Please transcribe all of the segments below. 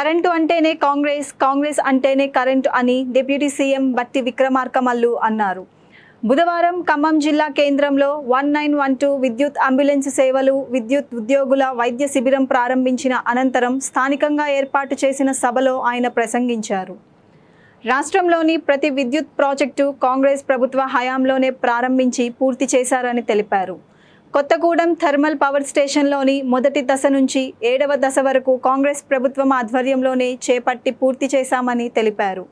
Current అంటేనే కాంగ్రెస్ కాంగ్రెస్ అంటేనే current అని డిప్యూటీ సీఎం బట్టి విక్రమార్కమల్లు అన్నారు. బుధవారం ఖమ్మం జిల్లా కేంద్రంలో వన్ నైన్ వన్ టూ విద్యుత్ అంబులెన్స్ సేవలు విద్యుత్ ఉద్యోగుల వైద్య శిబిరం ప్రారంభించిన అనంతరం స్థానికంగా ఏర్పాటు చేసిన సభలో ఆయన ప్రసంగించారు. రాష్ట్రంలోని ప్రతి విద్యుత్ ప్రాజెక్టు కాంగ్రెస్ ప్రభుత్వ హయాంలోనే ప్రారంభించి పూర్తి చేశారని తెలిపారు. కొత్తగూడెం థర్మల్ పవర్ స్టేషన్లోని మొదటి దశ నుంచి ఏడవ దశ వరకు కాంగ్రెస్ ప్రభుత్వం ఆధ్వర్యంలోనే చేపట్టి పూర్తి చేశామని తెలిపారు.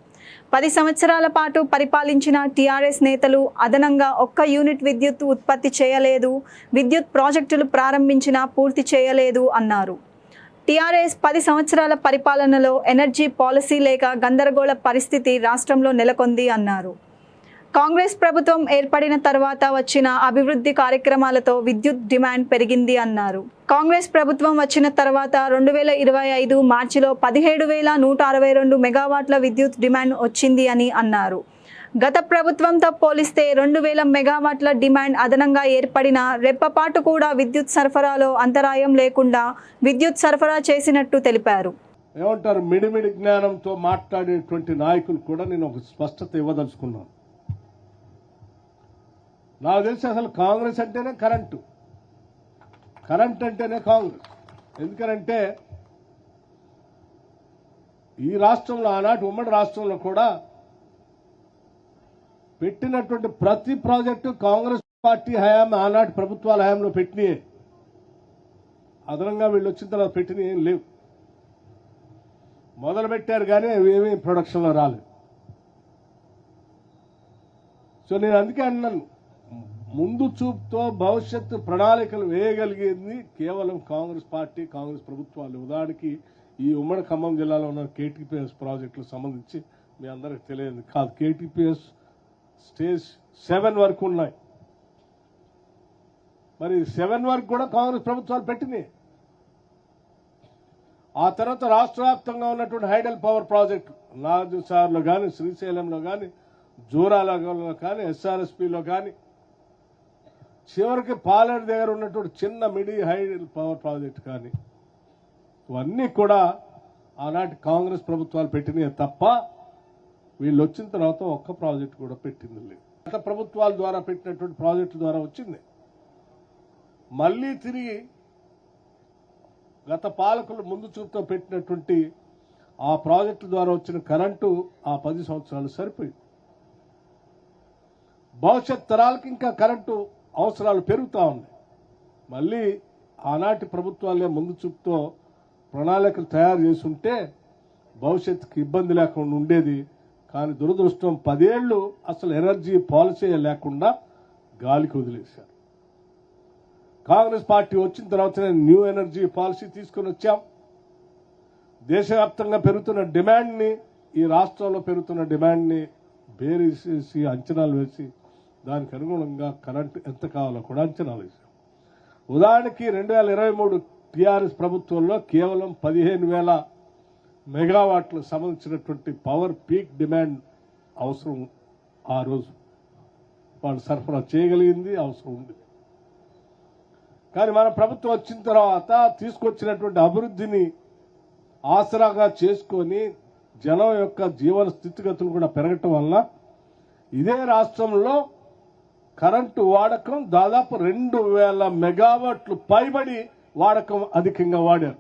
పది సంవత్సరాల పాటు పరిపాలించిన టీఆర్ఎస్ నేతలు అదనంగా ఒక్క యూనిట్ విద్యుత్ ఉత్పత్తి చేయలేదు విద్యుత్ ప్రాజెక్టులు ప్రారంభించినా పూర్తి చేయలేదు అన్నారు. టీఆర్ఎస్ పది సంవత్సరాల పరిపాలనలో ఎనర్జీ పాలసీ లేక గందరగోళ పరిస్థితి రాష్ట్రంలో నెలకొంది అన్నారు. కాంగ్రెస్ ప్రభుత్వం ఏర్పడిన తర్వాత వచ్చిన అభివృద్ధి కార్యక్రమాలతో విద్యుత్ డిమాండ్ పెరిగింది అన్నారు. కాంగ్రెస్ ప్రభుత్వం వచ్చిన తర్వాత రెండు వేల ఇరవై ఐదు మార్చిలో పదిహేడు వేల నూట అరవై రెండు మెగావాట్ల విద్యుత్ డిమాండ్ వచ్చింది అని అన్నారు. గత ప్రభుత్వంతో పోలిస్తే రెండు వేల మెగావాట్ల డిమాండ్ అదనంగా ఏర్పడిన రెప్పపాటు కూడా విద్యుత్ సరఫరాలో అంతరాయం లేకుండా విద్యుత్ సరఫరా చేసినట్టు తెలిపారు. ఏమంటారు? మిడిమిడి జ్ఞానంతో మాట్లాడేటువంటి నాయకులు కూడా నేను ఒక స్పష్టత ఇవ్వదలుచుకున్నాను. నాకు తెలిసి అసలు కాంగ్రెస్ అంటేనే కరెంటు. కరెంట్ అంటేనే కాంగ్రెస్. ఎందుకనంటే ఈ రాష్ట్రంలో ఆనాటి ఉమ్మడి రాష్ట్రంలో కూడా పెట్టినటువంటి ప్రతి ప్రాజెక్టు కాంగ్రెస్ పార్టీ హయాం ఆనాటి ప్రభుత్వాల హయాంలో పెట్టినాయే. అదనంగా వీళ్ళు వచ్చిన తర్వాత పెట్టినవి ఏం లేవు. మొదలు పెట్టారు కానీ ఏమీ ప్రొడక్షన్లో రాలేదు. సో నేను అందుకే అన్నాను ముందు చూపుతో భవిష్యత్తు ప్రణాళికలు వేయగలిగేది కేవలం కాంగ్రెస్ పార్టీ కాంగ్రెస్ ప్రభుత్వాలు. ఉదాహరణకి ఈ ఉమ్మడి ఖమ్మం జిల్లాలో ఉన్న కేటీపీఎస్ ప్రాజెక్టులకు సంబంధించి మీ అందరికి తెలియదు. కాదు కేటీపీఎస్ స్టేజ్ సెవెన్ వరకు ఉన్నాయి. మరి సెవెన్ వరకు కూడా కాంగ్రెస్ ప్రభుత్వాలు పెట్టినాయి ఆ తర్వాత రాష్ట్ర వ్యాప్తంగా ఉన్నటువంటి హైడల్ పవర్ ప్రాజెక్టు నాగసార్లో కానీ శ్రీశైలంలో కానీ జూరాలలో కానీ ఎస్ఆర్ఎస్పిలో కానీ చివరికి పాలేరు దగ్గర ఉన్నటువంటి చిన్న మిడి హైడల్ పవర్ ప్రాజెక్ట్ కానీ ఇవన్నీ కూడా ఆనాటి కాంగ్రెస్ ప్రభుత్వాలు పెట్టినవి తప్ప వీళ్ళు వచ్చిన తర్వాత ఒక్క ప్రాజెక్ట్ కూడా పెట్టింది లేదు. గత ప్రభుత్వాల ద్వారా పెట్టినటువంటి ప్రాజెక్టు ద్వారా వచ్చింది. మళ్ళీ తిరిగి గత పాలకులు ముందు చూపుతో పెట్టినటువంటి ఆ ప్రాజెక్టు ద్వారా వచ్చిన కరెంటు ఆ పది సంవత్సరాలు సరిపోయింది. భవిష్యత్ తరాలకు ఇంకా కరెంటు అవసరాలు పెరుగుతూ ఉన్నాయి. మళ్ళీ ఆనాటి ప్రభుత్వాలే ముందు చూపుతో ప్రణాళికలు తయారు చేసుంటే భవిష్యత్తుకి ఇబ్బంది లేకుండా ఉండేది. కానీ దురదృష్టం పదేళ్ళు అసలు ఎనర్జీ పాలసీ లేకుండా గాలికి వదిలేశారు. కాంగ్రెస్ పార్టీ వచ్చిన తర్వాతనే న్యూ ఎనర్జీ పాలసీ తీసుకొని వచ్చాం. దేశవ్యాప్తంగా పెరుగుతున్న డిమాండ్ని ఈ రాష్ట్రంలో పెరుగుతున్న డిమాండ్ని బేరీసేసి అంచనాలు వేసి దానికి అనుగుణంగా కరెంట్ ఎంత కావాలో కూడా అంచనాలు వేసాం ఉదాహరణకి రెండు వేల ఇరవై మూడు టీఆర్ఎస్ ప్రభుత్వంలో కేవలం పదిహేను వేల మెగావాట్లకు సంబంధించినటువంటి పవర్ పీక్ డిమాండ్ అవసరం ఆ రోజు. వాళ్ళు సరఫరా చేయగలిగింది అవసరం ఉంది. కానీ మన ప్రభుత్వం వచ్చిన తర్వాత తీసుకొచ్చినటువంటి అభివృద్ధిని ఆసరాగా చేసుకొని జనం యొక్క జీవన స్థితిగతులు కూడా పెరగటం వల్ల ఇదే రాష్ట్రంలో కరెంటు వాడకం దాదాపు రెండు వేల మెగావాట్లు పైబడి వాడకం అధికంగా వాడారు.